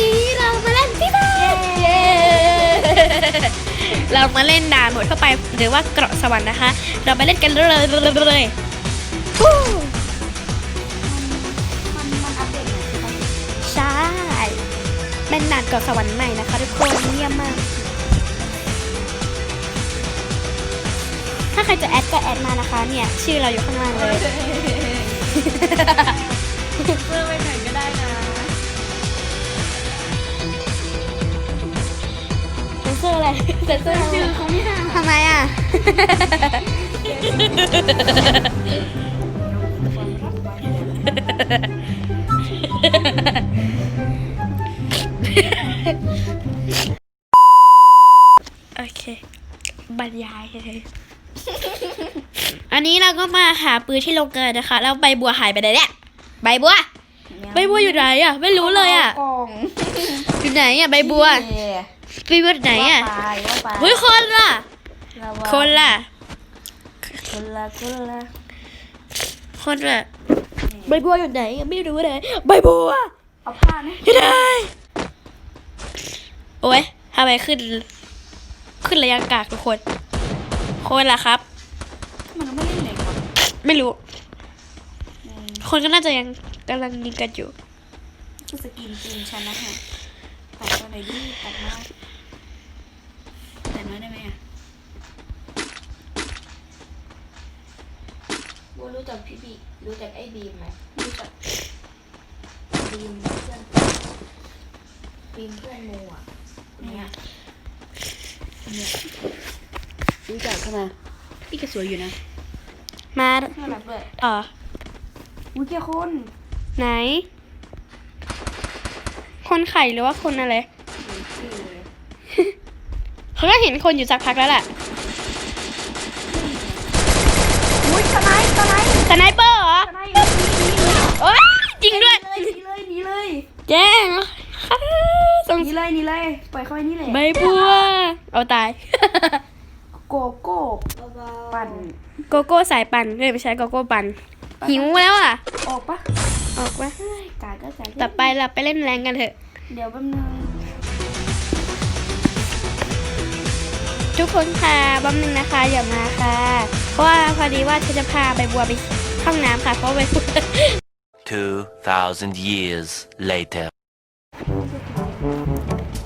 นี้เรามาเล่นที่บ้านเรามาเล่นด่านหมดเข้าไปหรือว่าเกราะสวรรค์นะคะ เราไปเล่นกันเลยเลยใช่เป็นน่านเกาะสวรรค์ใหม่นะคะทุกคนเยี่ยมมาก ถ้าใครจะแอดก็แอดมานะคะ เนี่ย ชื่อเราอยู่ข้างล่างเลย ร์อะไรเซนเซอร์ชื่อเขาไม่ได้ทำไมอะ โอเค บรรยายเลย อันนี้เราก็มาหาปืนที่โรงเกินนะคะ แล้วใบบัวหายไปไหนเนี่ย ใบบัว ใบบัวอยู่ไหนอะ ไม่รู้เลยอะ กล่องอยู่ไหนอะใบบัว ใบบัวไหนอะว่าไปว่าไปเฮ้ยคนล่ะ ระวังคนล่ะ คนละคนละคนล่ะ ใบบัวอยู่ไหนอะไม่รู้เลยใบบัวเอาผ้าไหมอยู่ไหนโอ้ยทำไมขึ้น ขึ้นระยะกากทุกคน คนล่ะครับ มันก็ไม่เล่นเลยก่อนไม่รู้อืมคนก็น่าจะยังกำลังยิงกันอยู่คือสกินจริงฉันนะฮะ ตัดตัวไหนดีตัดมาตัดมาได้ไหมอะบัวรู้จักพี่บีรู้จักไอ้บีมไหมรู้จักบีมเพื่อนบีมเพื่อนโมอะคนเนี้ยรู้จักใช่ไหมพี่ก็สวยอยู่นะ มาน่ารักด้วยต่ออุ้ยแค่คน ไหน คนไข่หรือว่าคนอะไร เลยเขาก็เห็นคนอยู่สักพักแล้วแหละอุ้ยทนายทนายสไนเปอร์เหรอทนายโอ้ยจริงด้วยหนีเลยหนีเลยแจ้งค่ะสงหนีเลยหนีเลยปล่อยเขาไว้นี่เลยใบบัวเอาตาย โกโก้เบาปั่นโกโก้สายปั่นเลยไม่ใช่โกโก้ปั่นหิวแล้วอะ ออกปะออกมาเฮ้ยกาดก็ใส่ต่อไปเราไปเล่นแรงกันเถอะ เดี๋ยวแป๊บนึง ทุกคนค่ะบ้านึงนะคะอย่ามาค่ะ เพราะว่าพอดีว่าฉันจะพาใบบัวไปห้องน้ำค่ะ เพราะใบบัว 2,000 years later.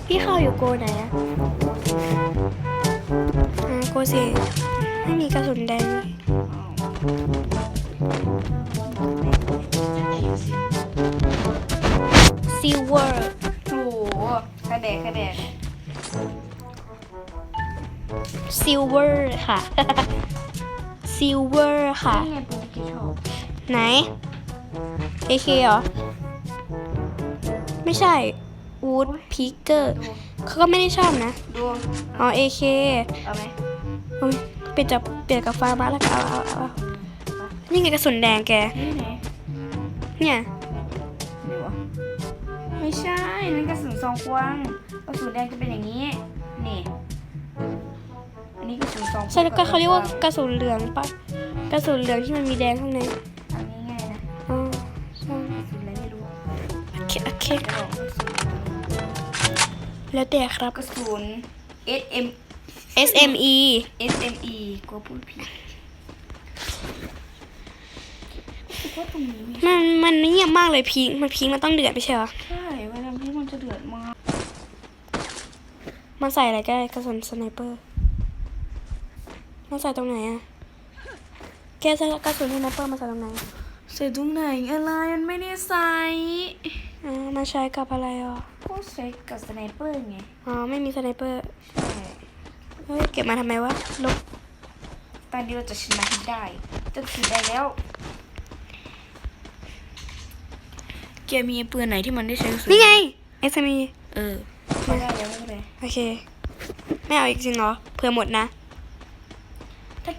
พี่เข้าอยู่โกไหนอะอ่าโกสี่ไม่มีกระสุนแดงเลยซิลเวอร์ โอ้โหกระแดกกระแดก ซิลเวอร์ค่ะซิลเวอร์ค่ะ นี่ไงปูกี่ชอบไหน AK เหรอ ไม่ใช่วูดพีเกอร์เขาก็ไม่ได้ชอบนะ ดูอ๋อ AK เอาไหมโอ้ยเปลี่ยนจากเปลี่ยนกับฟ้ามาแล้วก็เอาเอาเอาเอานี่ไงกระสุนแดงแก นี่ไหนเนี่ยนี่วะไม่ใช่นั่นกระสุนซองควงกระสุนแดงจะเป็นอย่างนี้ นี่อั นนี้กระสุนซองควงใช่แล้วก็เขาเรียกว่ากระสุนเหลืองปะกระสุนเหลืองที่มันมีแดงข้างในอันนี้ไงนะอ๋อใช่กระสุนอะไรไม่รู้โอเคโอเคจะบอกกระสุนแล้วแต่ครับกระสุน SM SME SME กลัวพูดผิดรู้สึกว่าตรงนี้มีมันมันเงียบมากเลยพิงค์มันพิงค์มันต้องเดือดไม่ใช่เหรอใช่เวลาที่มันจะเดือดมากมันใส่อะไรก็ได้กระสุนสไนเปอร์ มันใส่ตรงไหนอะแกใส่กระสุนสไนเปอร์มาใส่ตรงไหนใส่ตรงไหนอะไรมันไม่ได้ใส่อ๋อมาใช้กับอะไรอะก็ใช้กับสไนเปอร์ไงอ๋อไม่มีสไนเปอร์ใช่เฮ้ยเก็บมาทำไมวะลบตอนนี้เราจะชนะให้ได้จะถือได้แล้วแกมีปืนไหนที่มันได้ใช้กระสุนนี่ไง SME เออไม่ได้แล้วไม่เป็นไรโอเค ไม่เอาอีกจริงเหรอเผื่อหมดนะถ้า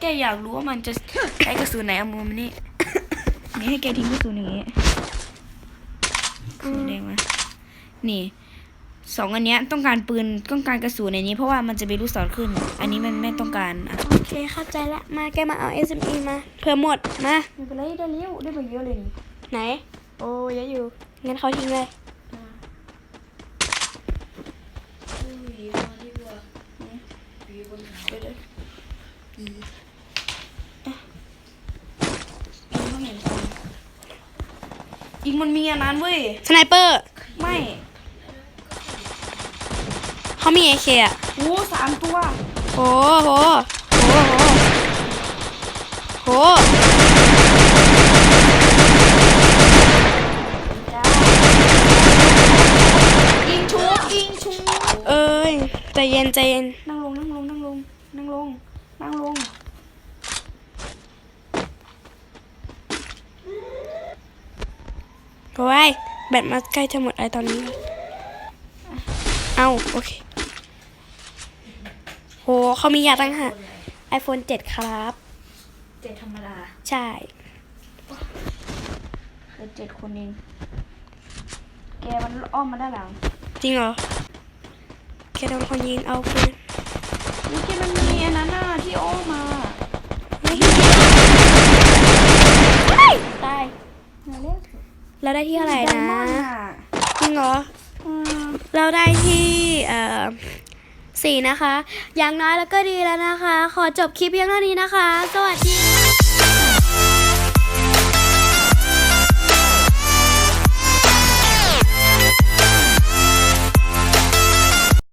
แกอยากรู้ว่ามันจะใช้กระสุนไหนเอามือมานี่นี่ให้แกทิ้งกระสุนอย่างงี้กระสุนแดงมานี่สองอันเนี้ยต้องการปืนต้องการกระสุนในนี้เพราะว่ามันจะเป็นลูกศรขึ้น อันนี้มันไม่ต้องการอะโอเคเข้าใจละมาแกมาเอา SME มาเผื่อหมดมาไม่เป็นไรได้เร็วได้ไปเยอะเลยนี่ไหน โอ้เยอะอยู่งั้นเขาทิ้งเลย ๆอุ้ยมาที่บัวบีบนยิงมันมีอันนั้นเว้ย สไนเปอร์ ไม่เขามีเอเคอะโอ้สามตัวโอ้โหโหโหโหยิงชูยิงชูเอ้ย ใจเย็นใจเย็น นั่งลงนั่งลงนั่งลงนั่งลงนั่งลง โอ้ยแบตมาใกล้จะหมดไอตอนนี้แล้วเอา โอเค โหเขามียาตั้งหาก iPhone 7 ครับ เจ็ดธรรมดาใช่เหลือเจ็ดคนเองแกมันอ้อมมาด้านหลังจริงเหรอ แกโดนคนยิงเอาคืน นี่ที่มันมีอันนั้นน่ะที่อ้อมมาตายมาเร็ว เราได้ที่อะไรไดนะมอนด์น่ะจริงเหรออืมเราได้ที่เอ่อสี่นะคะ อย่างน้อยแล้วก็ดีแล้วนะคะ ขอจบคลิปเพียงเท่านี้นะคะ สวัสดีค่ะ